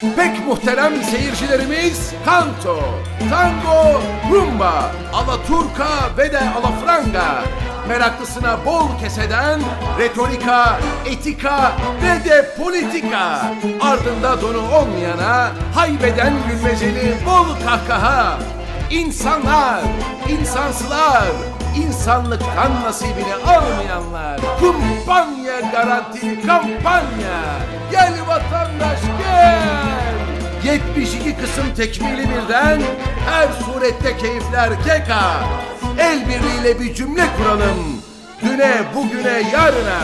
Pek muhterem seyircilerimiz Kanto, Tango, Rumba, Alaturka ve de Alafranga Meraklısına bol keseden retorika, etika ve de politika Ardında donu olmayana haybeden gülmeceli bol kahkaha İnsanlar, insansılar, insanlıktan nasibini almayanlar. Kumpanya garantili kampanya. Gel vatandaş gel. 72 kısım tekmili birden her surette keyifler keka. El birliğiyle bir cümle kuralım. Düne, bugüne, yarına.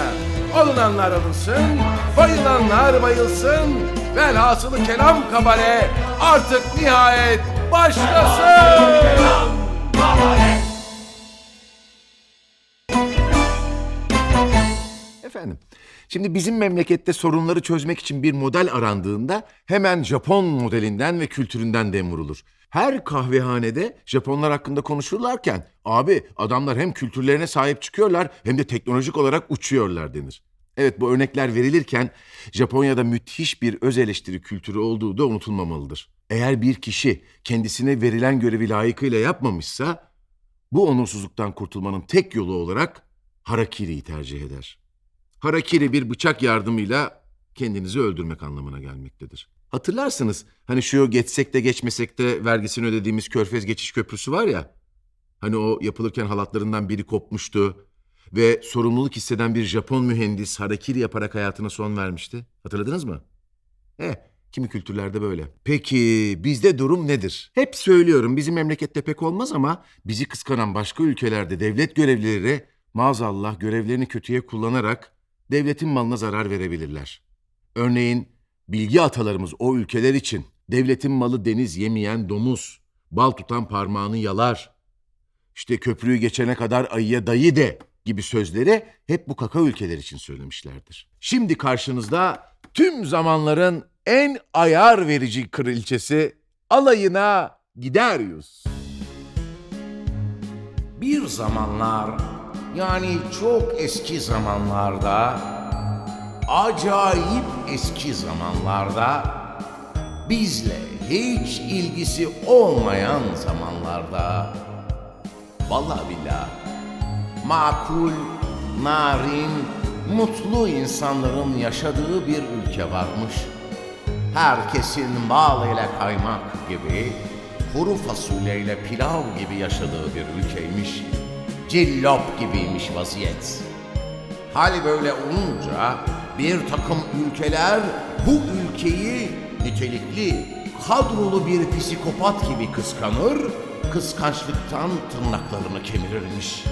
Alınanlar alınsın, bayılanlar bayılsın. Velhasılı kelam kabare artık nihayet başlasın. Efendim, şimdi bizim memlekette sorunları çözmek için bir model arandığında hemen Japon modelinden ve kültüründen dem vurulur. Her kahvehanede Japonlar hakkında konuşurlarken abi adamlar hem kültürlerine sahip çıkıyorlar hem de teknolojik olarak uçuyorlar denir. Evet bu örnekler verilirken Japonya'da müthiş bir öz eleştiri kültürü olduğu da unutulmamalıdır. Eğer bir kişi kendisine verilen görevi layıkıyla yapmamışsa bu onursuzluktan kurtulmanın tek yolu olarak harakiriyi tercih eder. Harakiri bir bıçak yardımıyla kendinizi öldürmek anlamına gelmektedir. Hatırlarsınız hani şu geçsek de geçmesek de vergisini ödediğimiz Körfez Geçiş Köprüsü var ya. Hani o yapılırken halatlarından biri kopmuştu ve sorumluluk hisseden bir Japon mühendis harakiri yaparak hayatına son vermişti. Hatırladınız mı? Eh, kimi kültürlerde böyle. Peki bizde durum nedir? Hep söylüyorum bizim memlekette pek olmaz ama bizi kıskanan başka ülkelerde devlet görevlileri maazallah görevlerini kötüye kullanarak devletin malına zarar verebilirler. Örneğin bilgi atalarımız o ülkeler için devletin malı deniz yemeyen domuz, bal tutan parmağını yalar, işte köprüyü geçene kadar ayıya dayı de gibi sözleri hep bu kaka ülkeler için söylemişlerdir. Şimdi karşınızda tüm zamanların en ayar verici kraliçesi alayına Giderius. Bir zamanlar yani çok eski zamanlarda acayip eski zamanlarda bizle hiç ilgisi olmayan zamanlarda vallahi billah makul, narin, mutlu insanların yaşadığı bir ülke varmış. Herkesin bal ile kaymak gibi, kuru fasulyeyle pilav gibi yaşadığı bir ülkeymiş. Cillop gibiymiş vaziyet. Hal böyle olunca bir takım ülkeler bu ülkeyi nitelikli, kadrolu bir psikopat gibi kıskanır, kıskançlıktan tırnaklarını kemirirmiş.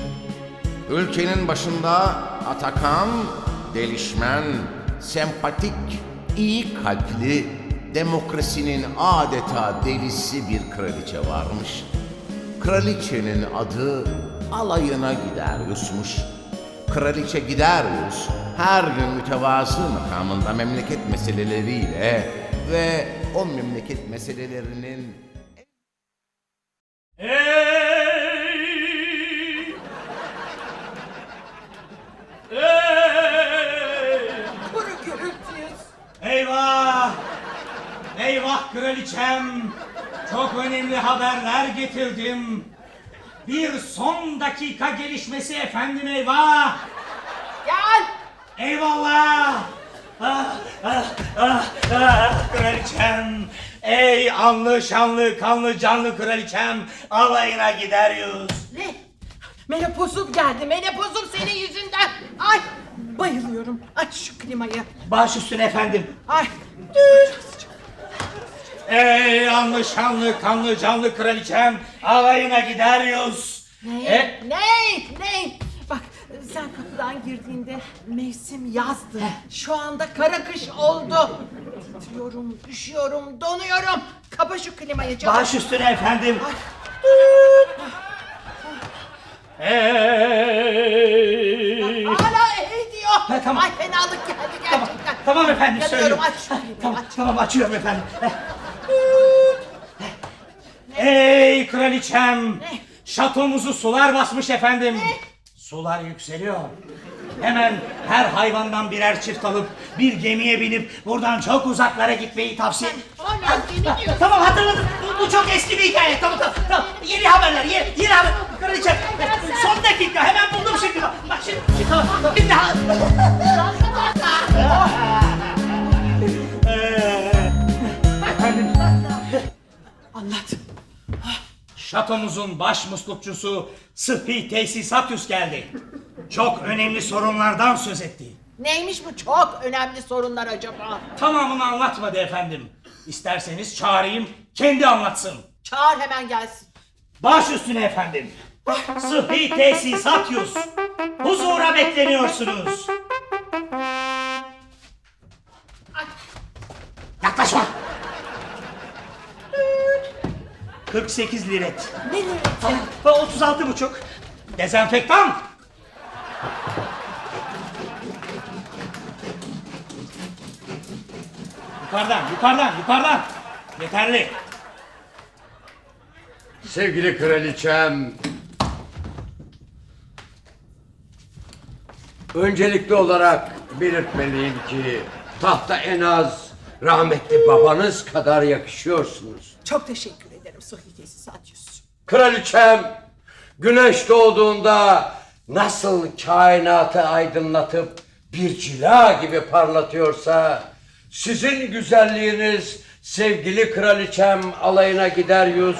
Ülkenin başında Atakan, delişmen, sempatik, iyi kalpli, demokrasinin adeta delisi bir kraliçe varmış. Kraliçenin adı alayına Giderius'muş. Kraliçe Giderius her gün mütevazı makamında memleket meseleleriyle ve o memleket meselelerinin Ey! Ey! Kuru gürültüyüz. Eyvah! Eyvah kraliçem! Çok önemli haberler getirdim. Bir son dakika gelişmesi efendim eyvah! Gel. Eyvallah! Ah, ah, ah, ah, kraliçem! Ey anlı şanlı kanlı canlı kraliçem! Alayına gideriyoruz. Ne? Menopozum geldi. Menopozum senin yüzünden. Ay bayılıyorum. Aç şu klimayı. Baş üstüne efendim. Ay. Dur. Ey anlı şanlı kanlı canlı kraliçem alayına gideriyoruz. Ne? E, Ne? Ne? Bak sen kapıdan girdiğinde mevsim yazdı. Şu anda kara kış oldu. Titriyorum, üşüyorum, donuyorum. Kapa şu klimayı canım. baş üstüne efendim. Ey. Hala ey diyor. Ha, tamam. Ay fenalık geldi Tamam, gerçekten. tamam efendim Yanıyorum, söylüyorum. aç şu klimayı, Tamam, aç. tamam açıyorum efendim. Ey kraliçem. Ne? Şatomuzu sular basmış efendim. Sular yükseliyor. Hemen her hayvandan birer çift alıp bir gemiye binip buradan çok uzaklara gitmeyi tavsiye... Hala gemi diyor. Tamam hatırladım. Bu, bu çok eski bir hikaye. Tamam tamam. tamam. Yeni haberler. Yeni, yeni haber. Kraliçem. Son dakika. Hemen buldum şimdi. Bak şimdi. şimdi tamam. Şimdi. Efendim. Anlat. Şatomuzun baş muslukçusu Sıhhi Tesisatyus geldi. Çok önemli sorunlardan söz etti. Neymiş bu çok önemli sorunlar acaba? Tamamını anlatmadı efendim. İsterseniz çağırayım, kendi anlatsın. Çağır hemen gelsin. Baş üstüne efendim. Sıhhi Tesisatyus. Huzura bekleniyorsunuz. 48 liret. Ne? Ve 36 buçuk. Dezenfektan. Yukarıdan, yukarıdan, yukarıdan. Yeterli. Sevgili kraliçem. Öncelikli olarak belirtmeliyim ki tahta en az rahmetli babanız kadar yakışıyorsunuz. Çok teşekkür ederim Suhi Tesisatüs. Kraliçem, güneş doğduğunda nasıl kainatı aydınlatıp bir cila gibi parlatıyorsa, sizin güzelliğiniz sevgili kraliçem alayına gider yüz,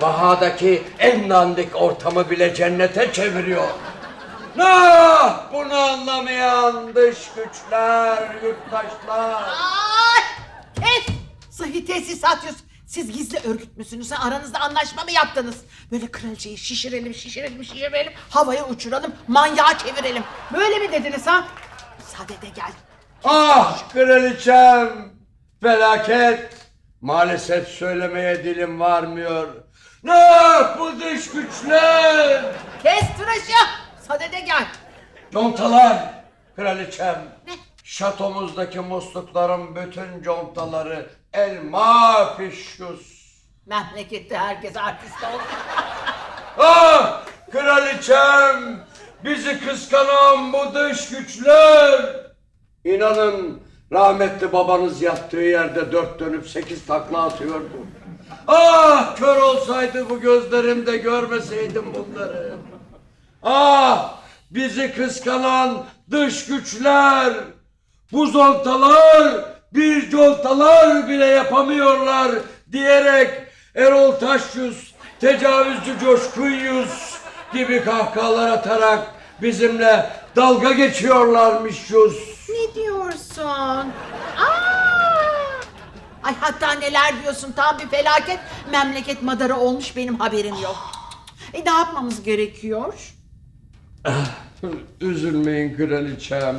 vahadaki en dandik ortamı bile cennete çeviriyor. Ah, bunu anlamayan dış güçler, yurttaşlar. Ay! Kes! Sıhhi Tesisatüs. Siz gizli örgüt müsünüz? Ha, Aranızda anlaşma mı yaptınız? Böyle kraliçeyi şişirelim, şişirelim, şişirelim. Havaya uçuralım, manyağa çevirelim. Böyle mi dediniz ha? Sadede gel. Ah kraliçem! Felaket! Maalesef söylemeye dilim varmıyor. Ne bu dış güçler? Kes tıraşı! Sadede gel. Contalar! Kraliçem! Şatomuzdaki muslukların bütün contaları elma pişyus. Memlekette herkes artist oldu. Ah kraliçem! Bizi kıskanan bu dış güçler! İnanın rahmetli babanız yattığı yerde dört dönüp sekiz takla atıyordu. Ah kör olsaydı bu gözlerim de görmeseydim bunları. Ah bizi kıskanan dış güçler! Bu zontalar bir contalar bile yapamıyorlar diyerek Erol Taşyüz, tecavüzcü Coşkun Yüz gibi kahkahalar atarak bizimle dalga geçiyorlarmış Yüz. Ne diyorsun? Aa! Ay hatta neler diyorsun tam bir felaket. Memleket madara olmuş benim haberim yok. E ne yapmamız gerekiyor? Üzülmeyin kraliçem.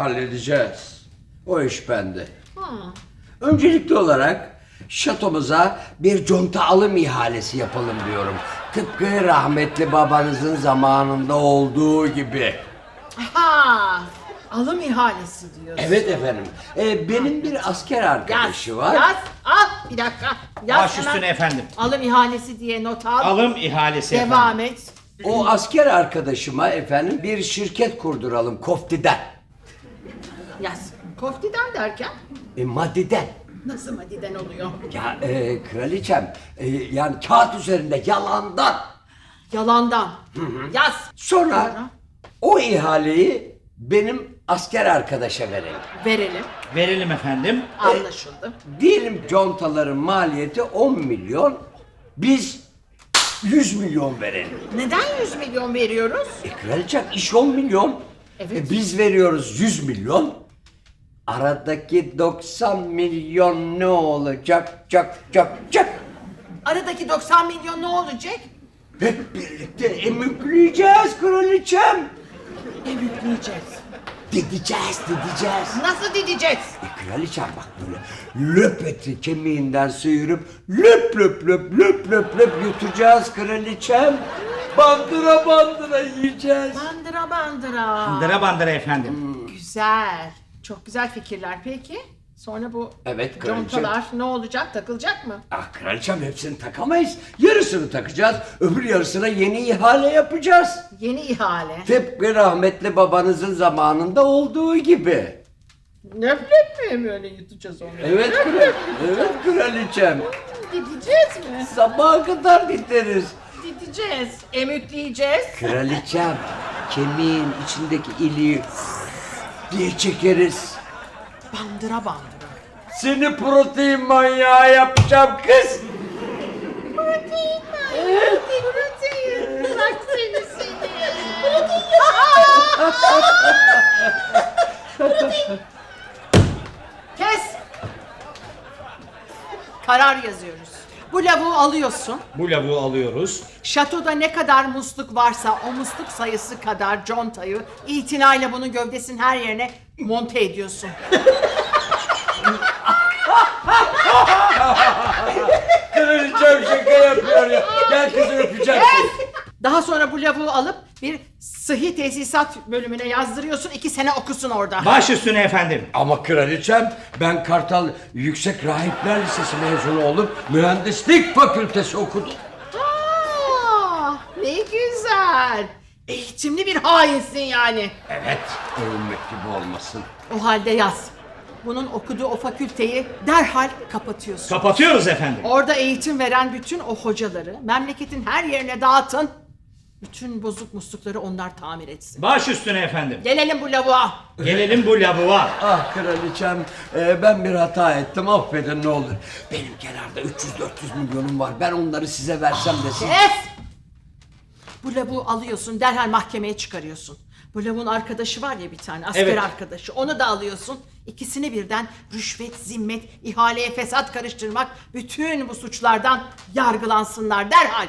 Halledeceğiz. O iş bende. Öncelikli olarak şatomuza bir conta alım ihalesi yapalım diyorum. Tıpkı rahmetli babanızın zamanında olduğu gibi. Ha, alım ihalesi diyorsun. Evet efendim. Ee, benim bir asker Yaz, arkadaşı var. yaz, al bir dakika. Yaz Baş hemen. üstüne efendim. Alım ihalesi diye not al. Alım ihalesi efendim. Devam et. O asker arkadaşıma efendim bir şirket kurduralım Kofti'den. Yaz. Koftiden derken E, maddiden. nasıl madiden oluyor? Ya e, kraliçem e, yani kağıt üzerinde yalandan. Yalandan. Yaz. Sonra o ihaleyi benim asker arkadaşa verelim. Verelim. Verelim efendim. Anlaşıldı. Diyelim contaların maliyeti 10 milyon. Biz 100 milyon verelim. Neden 100 milyon veriyoruz? E kraliçem iş 10 milyon. Evet. E, biz veriyoruz 100 milyon. Aradaki 90 milyon ne olacak? Cak cak cak. Aradaki 90 milyon ne olacak? Hep birlikte emükleyeceğiz kraliçem. Emükleyeceğiz. Dideceğiz, dideceğiz. Nasıl dideceğiz? E, kraliçem bak böyle löp eti kemiğinden sıyırıp löp löp löp löp löp löp yutacağız kraliçem. Bandıra bandıra yiyeceğiz. Bandıra bandıra. Bandıra bandıra efendim. Güzel. Çok güzel fikirler. Peki Sonra bu Evet, contalar ne olacak? Takılacak mı? Ah kraliçem hepsini takamayız. Yarısını takacağız. Öbür yarısına yeni ihale yapacağız. Yeni ihale. Tıpkı rahmetli babanızın zamanında olduğu gibi. Nöblet mi böyle yutacağız onu? Evet kral, evet kraliçem. Gideceğiz mi? Sabaha kadar biteriz. Gideceğiz. Emükleyeceğiz. Kraliçem, kemiğin içindeki iliği diye çekeriz. Bandıra bandıra. Seni protein manyağı yapacağım kız. Protein Protein. Bırak seni seni. Protein. Kes. Karar yazıyoruz. Bu lavuğu alıyorsun. Bu lavuğu alıyoruz. Şatoda ne kadar musluk varsa o musluk sayısı kadar contayı itinayla bunun gövdesinin her yerine monte ediyorsun. Kraliçem şaka yapıyor ya. Gel kızı öpeceksin. Daha sonra bu lavuğu alıp bir sıhhi tesisat bölümüne yazdırıyorsun. iki sene okusun orada. Baş üstüne efendim. Ama kraliçem ben Kartal Yüksek Rahipler Lisesi mezunu olup mühendislik fakültesi okudum. Aa, ne güzel. Eğitimli bir hainsin yani. Evet. Övünmek gibi olmasın. O halde yaz. Bunun okuduğu o fakülteyi derhal kapatıyorsun. Kapatıyoruz efendim. Orada eğitim veren bütün o hocaları memleketin her yerine dağıtın. Bütün bozuk muslukları onlar tamir etsin. Baş üstüne efendim. Gelelim bu lavuğa. Gelelim bu lavuğa. Ah kraliçem e, ben bir hata ettim affedin ne olur. Benim kenarda 300-400 milyonum var. Ben onları size versem de siz... Kes! Bu lavuğu alıyorsun derhal mahkemeye çıkarıyorsun. Bu lavuğun arkadaşı var ya bir tane asker Evet. arkadaşı onu da alıyorsun. İkisini birden rüşvet, zimmet, ihaleye fesat karıştırmak bütün bu suçlardan yargılansınlar derhal.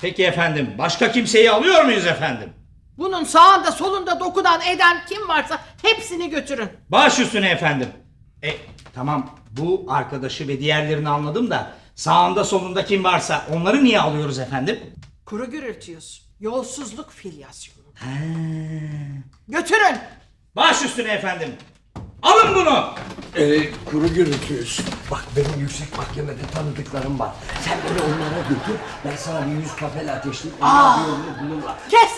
Peki efendim. Başka kimseyi alıyor muyuz efendim? Bunun sağında solunda dokunan eden kim varsa hepsini götürün. Baş üstüne efendim. E tamam bu arkadaşı ve diğerlerini anladım da sağında solunda kim varsa onları niye alıyoruz efendim? Kuru gürültüyorsun. Yolsuzluk filyasyonu. Götürün. Baş üstüne efendim. Alın bunu. E, kuru gürültüyüz. Bak benim yüksek mahkemede tanıdıklarım var. Sen beni onlara götür. Ben sana bir yüz papel ateşleyip onlar bir yolunu bulurlar. Kes!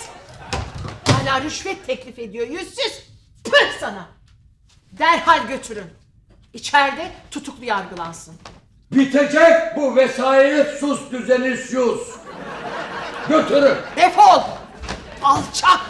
Hala rüşvet teklif ediyor yüzsüz. Pıh sana! Derhal götürün. İçeride tutuklu yargılansın. Bitecek bu vesayet sus düzeni sus. Götürün. Defol! Alçak!